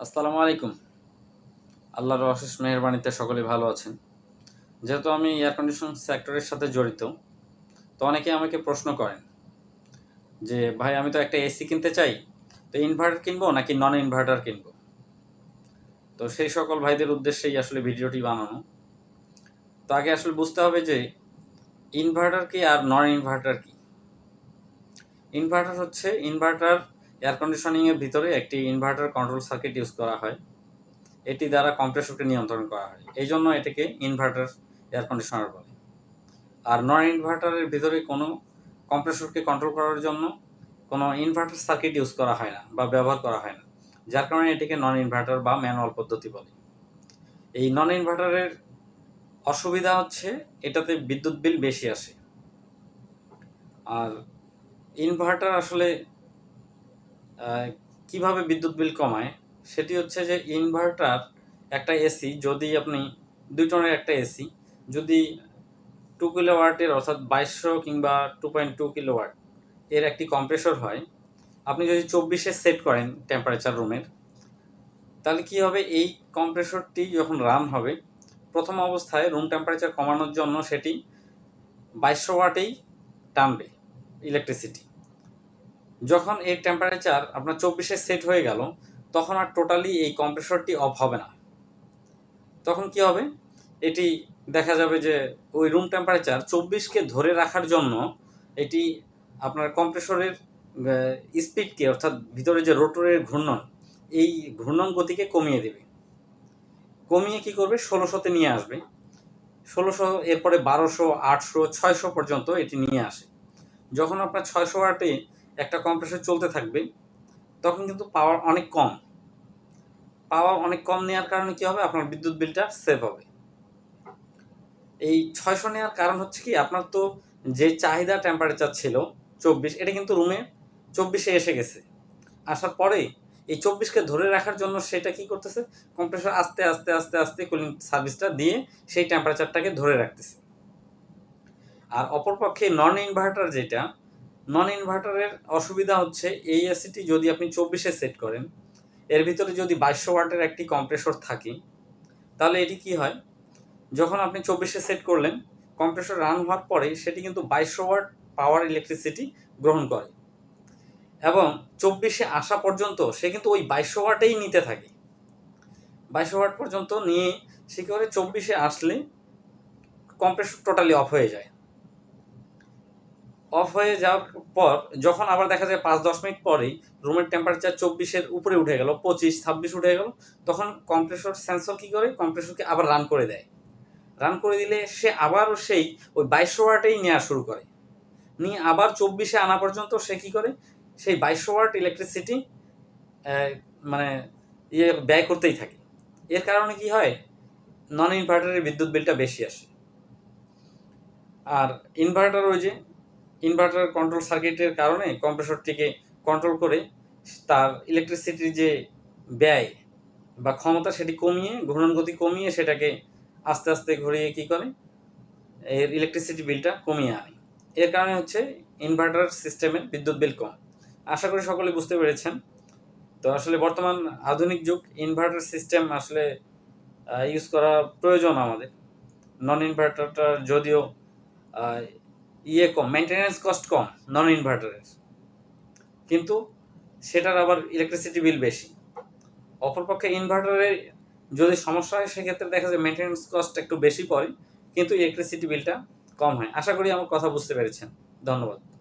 আসসালামু আলাইকুম। আল্লাহর অশেষ মেহরবানিতে সকলে ভালো আছেন। যেহেতু আমি এয়ার কন্ডিশন সেক্টরের সাথে জড়িত, তো অনেকে আমাকে প্রশ্ন করেন যে, ভাই, আমি তো একটা এসি কিনতে চাই, তো ইনভার্টার কিনবো নাকি নন ইনভার্টার কিনবো? তো সেই সকল ভাইদের উদ্দেশ্যেই আসলে ভিডিওটি বানানো। তো আগে আসলে বুঝতে হবে যে ইনভার্টার কি আর নন ইনভার্টার কি? ইনভার্টার হচ্ছে ইনভার্টার এয়ার কন্ডিশনিংয়ের ভিতরে একটি ইনভার্টার কন্ট্রোল সার্কিট ইউজ করা হয়। এটি দ্বারা কম্প্রেসরকে নিয়ন্ত্রণ করা হয়। এই জন্য এটাকে ইনভার্টার এয়ার কন্ডিশনার বলে। আর নন ইনভার্টারের ভিতরে কোনো কম্প্রেসরকে কন্ট্রোল করার জন্য কোনো ইনভার্টার সার্কিট ইউজ করা হয় না বা ব্যবহার করা হয় না। যার কারণে এটিকে নন ইনভার্টার বা ম্যানুয়াল পদ্ধতি বলে। এই নন ইনভার্টারের অসুবিধা হচ্ছে এটাতে বিদ্যুৎ বিল বেশি আসে। আর ইনভার্টার আসলে কীভাবে বিদ্যুৎ বিল কমায়? সেটি হচ্ছে যে ইনভার্টার একটা এসি যদি আপনি দুই টনের একটা এসি যদি টু কিলো ওয়াটের অর্থাৎ বাইশশো কিংবা two point two kilowatt এর একটি কম্প্রেসর হয়, আপনি যদি চব্বিশে সেট করেন টেম্পারেচার রুমের তাহলে কি হবে? এই কম্প্রেসরটি যখন রান হবে, প্রথম অবস্থায় রুম টেম্পারেচার কমানোর জন্য সেটি বাইশশো ওয়াটেই টানবে ইলেকট্রিসিটি যখন এই টেম্পারেচার আপনার চব্বিশে সেট হয়ে গেল, তখন আর টোটালি এই কম্প্রেসরটি অফ হবে না। তখন কি হবে? এটি দেখা যাবে যে ওই রুম টেম্পারেচার চব্বিশকে ধরে রাখার জন্য এটি আপনার কম্প্রেসরের স্পিডকে অর্থাৎ ভিতরে যে রোটরের ঘূর্ণন, এই ঘূর্ণন গতিকে কমিয়ে দেবে। কমিয়ে কি করবে? ষোলোশোতে নিয়ে আসবে। ষোলোশো, এরপরে বারোশো, আটশো, ছয়শো পর্যন্ত এটি নিয়ে আসে। যখন আপনার ছয়শো ওয়াটে একটা কম্প্রেসর চলতে থাকবে, তখন কিন্তু পাওয়ার অনেক কম। পাওয়ার অনেক কম নেওয়ার কারণে কি হবে? আপনার বিদ্যুৎ বিলটা সেভ হবে। এই ছয়শো নেওয়ার কারণ হচ্ছে কি, আপনার তো যে চাহিদা টেম্পারেচার ছিল চব্বিশ, এটা কিন্তু রুমে চব্বিশে এসে গেছে। আসার পরে এই চব্বিশকে ধরে রাখার জন্য সেটা কি করতেছে? কম্প্রেসর আস্তে আস্তে আস্তে আস্তে কুলিং সার্ভিসটা দিয়ে সেই টেম্পারেচারটাকে ধরে রাখতেছে। আর অপরপক্ষে নন ইনভার্টার যেটা নন ইনভার্টারের অসুবিধা হচ্ছে এই এসিটি যদি আপনি চব্বিশে সেট করেন, এর ভিতরে যদি বাইশশো ওয়াটের একটি কম্প্রেসর থাকে, তাহলে এটি কি হয়? যখন আপনি চব্বিশে সেট করলেন কম্প্রেসর রান হওয়ার পরে সেটি কিন্তু বাইশশো ওয়াট পাওয়ার ইলেকট্রিসিটি গ্রহণ করে। এবং চব্বিশে আসা পর্যন্ত সে কিন্তু ওই বাইশশো ওয়াটেই নিতে থাকে। বাইশশো ওয়াট পর্যন্ত নিয়ে সে করে? চব্বিশে আসলে কম্প্রেসর টোটালি অফ হয়ে যায়। অফ হয়ে যাওয়ার পর যখন আবার দেখা যায় পাঁচ, দশ মিনিট পরেই রুমের টেম্পারেচার চব্বিশের উপরে উঠে গেল, পঁচিশ, ছাব্বিশ উঠে গেল, তখন কম্প্রেসর সেন্সর কী করে? কম্প্রেসরকে আবার রান করে দেয়। রান করে দিলে সে আবারও সেই ওই বাইশশো ওয়াটেই নেওয়া শুরু করে। নিয়ে আবার চব্বিশে আনা পর্যন্ত সে কী করে? সেই বাইশশো ওয়াট ইলেকট্রিসিটি মানে ইয়ে ব্যয় করতেই থাকে। এর কারণে কি হয়? নন ইনভার্টারের বিদ্যুৎ বিলটা বেশি আসে। আর ইনভার্টার ওই যে ইনভার্টার কন্ট্রোল সার্কিটের কারণে কম্প্রেসরটিকে কন্ট্রোল করে তার ইলেকট্রিসিটির যে ব্যয় বা ক্ষমতা সেটি কমিয়ে, ঘূর্ণন গতি কমিয়ে সেটাকে আস্তে আস্তে ঘুরিয়ে কি করে? এর ইলেকট্রিসিটি বিলটা কমিয়ে আনে। এর কারণে হচ্ছে ইনভার্টার সিস্টেমের বিদ্যুৎ বিল কম। আশা করি সকলে বুঝতে পেরেছেন। তো আসলে বর্তমান আধুনিক যুগ ইনভার্টার সিস্টেম আসলে ইউজ করা প্রয়োজন আমাদের। নন ইনভার্টারটা যদিও ইয়ে কম মেনটেন্যান্স কস্ট কম নন ইনভার্টারের কিন্তু সেটার আবার ইলেকট্রিসিটি বিল বেশি। অপরপক্ষে ইনভার্টারের যদি সমস্যা হয়, সেক্ষেত্রে দেখা যায় মেনটেন্যান্স কস্ট একটু বেশি পড়ে, কিন্তু ইলেকট্রিসিটি বিলটা কম হয়। আশা করি আমার কথা বুঝতে পেরেছেন। ধন্যবাদ।